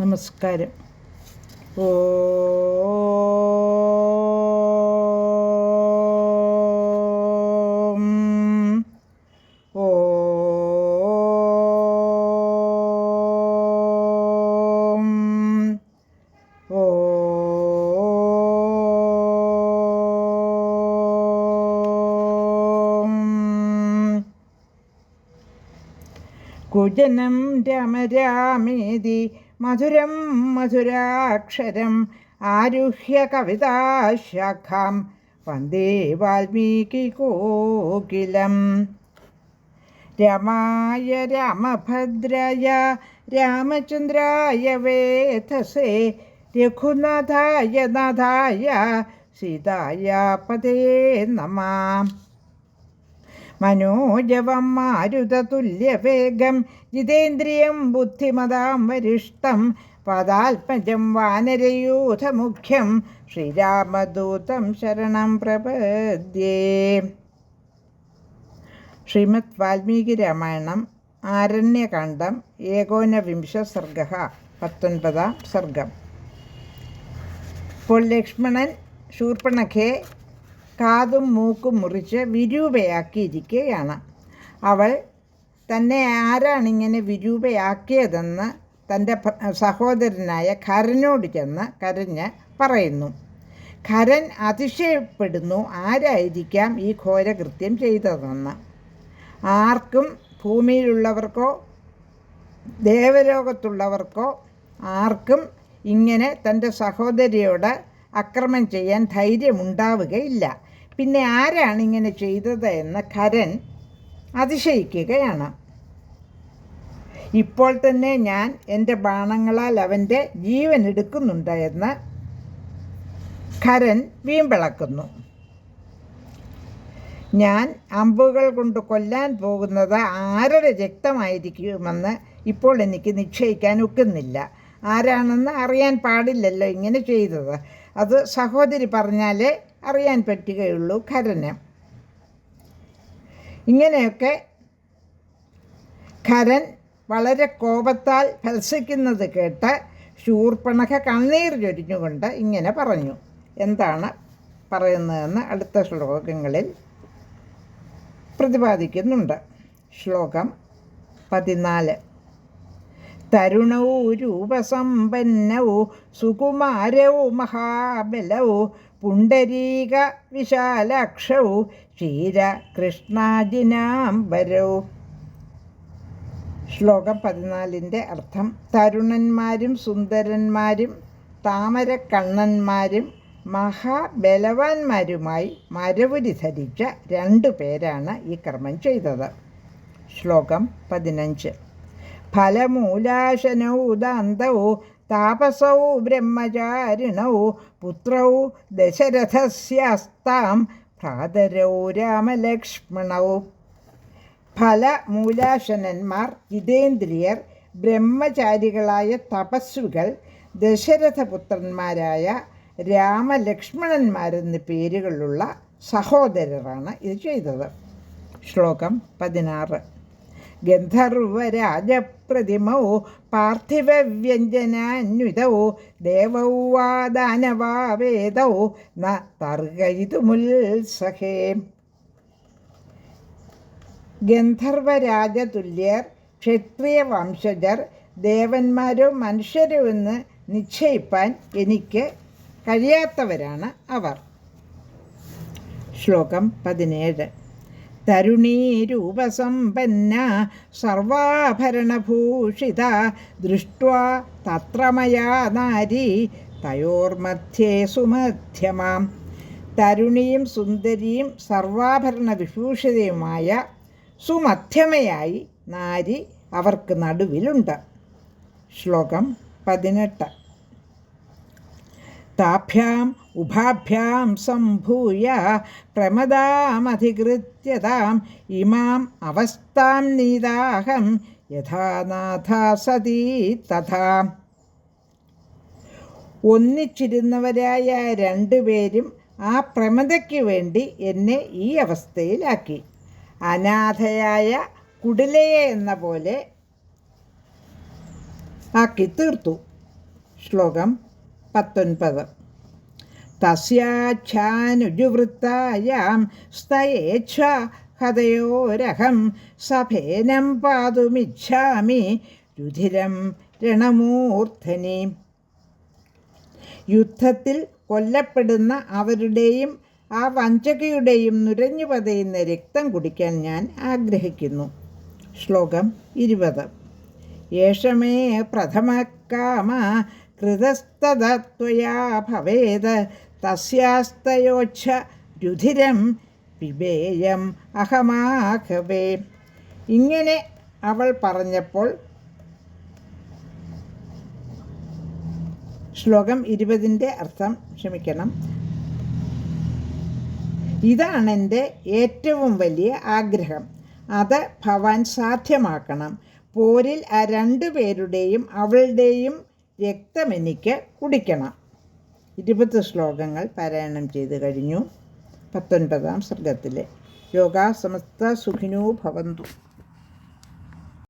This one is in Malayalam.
നമസ്കാരം. ഓ കുജനം രമരാമേതി മധുരം മധുരാക്ഷരം ആരുഹ്യ കവിതാശാഖാം വന്ദേ വാൽമീകി കോകിലം രമായ രാമഭദ്രായ രാമചന്ദ്രായ വേധസേ രഘുനാഥായ നാഥായ സീതായ പതേ നമാം മനോജവം മാരുതതുല്യവേഗം ജിതേന്ദ്രിയം ബുദ്ധിമതാം വരിഷ്ടം പദാത്മജം വാനരയൂഥമുഖ്യം ശ്രീരാമദൂതം ശരണം പ്രപദ്യേ. ശ്രീമദ് വാൽമീകി രാമായണം ആരണ്യകാന്ഡം ഏകോനവിംശ സർഗ പത്തൊൻപതാം സർഗം. ഇപ്പോൾ ലക്ഷ്മണൻ ശൂർപ്പണഖയെ കാതും മൂക്കും മുറിച്ച് വിരൂപയാക്കിയിരിക്കുകയാണ്. അവൾ തന്നെ ആരാണിങ്ങനെ വിരൂപയാക്കിയതെന്ന് തന്റെ സഹോദരനായ ഖരനോട് ചെന്ന് കരഞ്ഞ് പറയുന്നു. ഖരൻ അതിശയപ്പെടുന്നു ആരായിരിക്കാം ഈ ഘോരകൃത്യം ചെയ്തതെന്ന്? ആർക്കും ഭൂമിയിലുള്ളവർക്കോ ദേവലോകത്തുള്ളവർക്കോ ആർക്കും ഇങ്ങനെ തന്റെ സഹോദരിയോട് അക്രമം ചെയ്യാൻ ധൈര്യമുണ്ടാവുകയില്ല. പിന്നെ ആരാണ് ഇങ്ങനെ ചെയ്തത് എന്ന് കരൻ അതിശയിക്കുകയാണ്. ഇപ്പോൾ തന്നെ ഞാൻ എന്റെ ബാണങ്ങളാൽ അവന്റെ ജീവൻ എടുക്കുന്നുണ്ട് എന്ന് ഖരൻ വീമ്പിളക്കുന്നു. ഞാൻ അമ്പുകൾ കൊണ്ട് കൊല്ലാൻ പോകുന്നത് ആരുടെ രക്തമായിരിക്കുമെന്ന് ഇപ്പോൾ എനിക്ക് നിശ്ചയിക്കാൻ ഒക്കുന്നില്ല. ആരാണെന്ന് അറിയാൻ പാടില്ലല്ലോ ഇങ്ങനെ ചെയ്തത്. അത് സഹോദരി പറഞ്ഞാലേ അറിയാൻ പറ്റുകയുള്ളൂ ഖരന് ഇങ്ങനെയൊക്കെ ഖരൻ വളരെ കോപത്താൽ ഭത്സിക്കുന്നത് കേട്ട് ശൂർപ്പണഖ കണ്ണീർ ചൊരിഞ്ഞുകൊണ്ട് ഇങ്ങനെ പറഞ്ഞു. എന്താണ് പറയുന്നതെന്ന് അടുത്ത ശ്ലോകങ്ങളിൽ പ്രതിപാദിക്കുന്നുണ്ട്. ശ്ലോകം പതിനാല്. തരുണൗ രൂപസമ്പന്നൗ സുകുമാരൗ മഹാബലൗ പുണ്ടരീക വിശാലാക്ഷൗ ക്ഷീരകൃഷ്ണാജിനാംബരൗ ശ്ലോകം പതിനാലിന്റെ അർത്ഥം തരുണന്മാരും സുന്ദരന്മാരും താമരക്കണ്ണന്മാരും മഹാബലവാന്മാരുമായി മരവുരി ധരിച്ച രണ്ടു പേരാണ് ഈ കർമ്മം ചെയ്തത്. ശ്ലോകം പതിനഞ്ച്. ഫലമൂലാശനൗ ദാന്തൗ താപസൗ ബ്രഹ്മചാരിണൗ പുത്രൗ ദശരഥസ്യാസ്താം ഭ്രാതരൗ രാമലക്ഷ്മണൗ. ഫലമൂലാശനന്മാർ ജിതേന്ദ്രിയർ ബ്രഹ്മചാരികളായ തപസ്സുകൾ ദശരഥപുത്രന്മാരായ രാമലക്ഷ്മണന്മാരെന്ന് പേരുകളുള്ള സഹോദരരാണ് ഇത് ചെയ്തത്. ശ്ലോകം പതിനാറ്. ഗന്ധർവരാജപ്രതിമൗ പാർത്ഥിവവ്യഞ്ജനാന്വിതൗ ദേവൗ വാ ന തർഗയിതുമുത്സഹേ ഗന്ധർവരാജതുല്യർ ക്ഷത്രിയ വംശജർ ദേവന്മാരോ മനുഷ്യരോ എന്ന് നിശ്ചയിപ്പാൻ എനിക്ക് കഴിയാത്തവരാണ് അവർ. ശ്ലോകം പതിനേഴ്. തരുണീരൂപസമ്പന്ന സർവാഭരണഭൂഷിത ദൃഷ്ട്വാ തത്ര മയാ നാരി തയോർമധ്യേ സുമധ്യമാം. തരുണിയും സുന്ദരിയും സർവാഭരണ വിഭൂഷിതയുമായ സുമധ്യമയായി നാരി അവർക്ക് നടുവിലുണ്ട്. ശ്ലോകം പതിനെട്ട്. താഭ്യാം प्रमदामधिकृत्य ताम् इमाम् अवस्थां नीदाहं यथा नाथा सती തഥാ ഒന്നിച്ചിരുന്നവരായ രണ്ടുപേരും ആ പ്രമദയ്ക്ക് വേണ്ടി എന്നെ ഈ അവസ്ഥയിലാക്കി. അനാഥയായ കുടിലയെ എന്ന പോലെ ആക്കി തീർത്തു. ശ്ലോകം പത്തൊൻപത്. തസ്യാച്ഛാനുജുവൃത്തായാം സ്തയേച്ഛ ഹതയോരഹം സഭേനം പാതുമിച്ഛാമി രുധിരം രണമൂർധനി. യുദ്ധത്തിൽ കൊല്ലപ്പെടുന്ന അവരുടെയും ആ വഞ്ചകയുടെയും നുരഞ്ഞു പതയുന്ന രക്തം കുടിക്കാൻ ഞാൻ ആഗ്രഹിക്കുന്നു. ശ്ലോകം ഇരുപത്. യേഷമേ പ്രഥമകാമ കൃതസ്തതത്വയാ ഭവേത് तस्यास्तयोच्छ രുധിരം പിബേയം അഹമാഹവേ ഇങ്ങനെ അവൾ പറഞ്ഞപ്പോൾ ശ്ലോകം ഇരുപതിന്റെ അർത്ഥം ക്ഷമിക്കണം. ഇതാണ് എന്റെ ഏറ്റവും വലിയ ആഗ്രഹം. അത് ഭവാൻ സാധ്യമാക്കണം. പോരിൽ ആ രണ്ടു പേരുടെയും അവളുടെയും രക്തം എനിക്ക് കുടിക്കണം. ഇരുപത് ശ്ലോകങ്ങൾ പാരായണം ചെയ്ത് കഴിഞ്ഞു. പത്തൊൻപതാം സർഗത്തിലെ. യോഗാ സമസ്ത സുഖിനോ ഭവന്തു.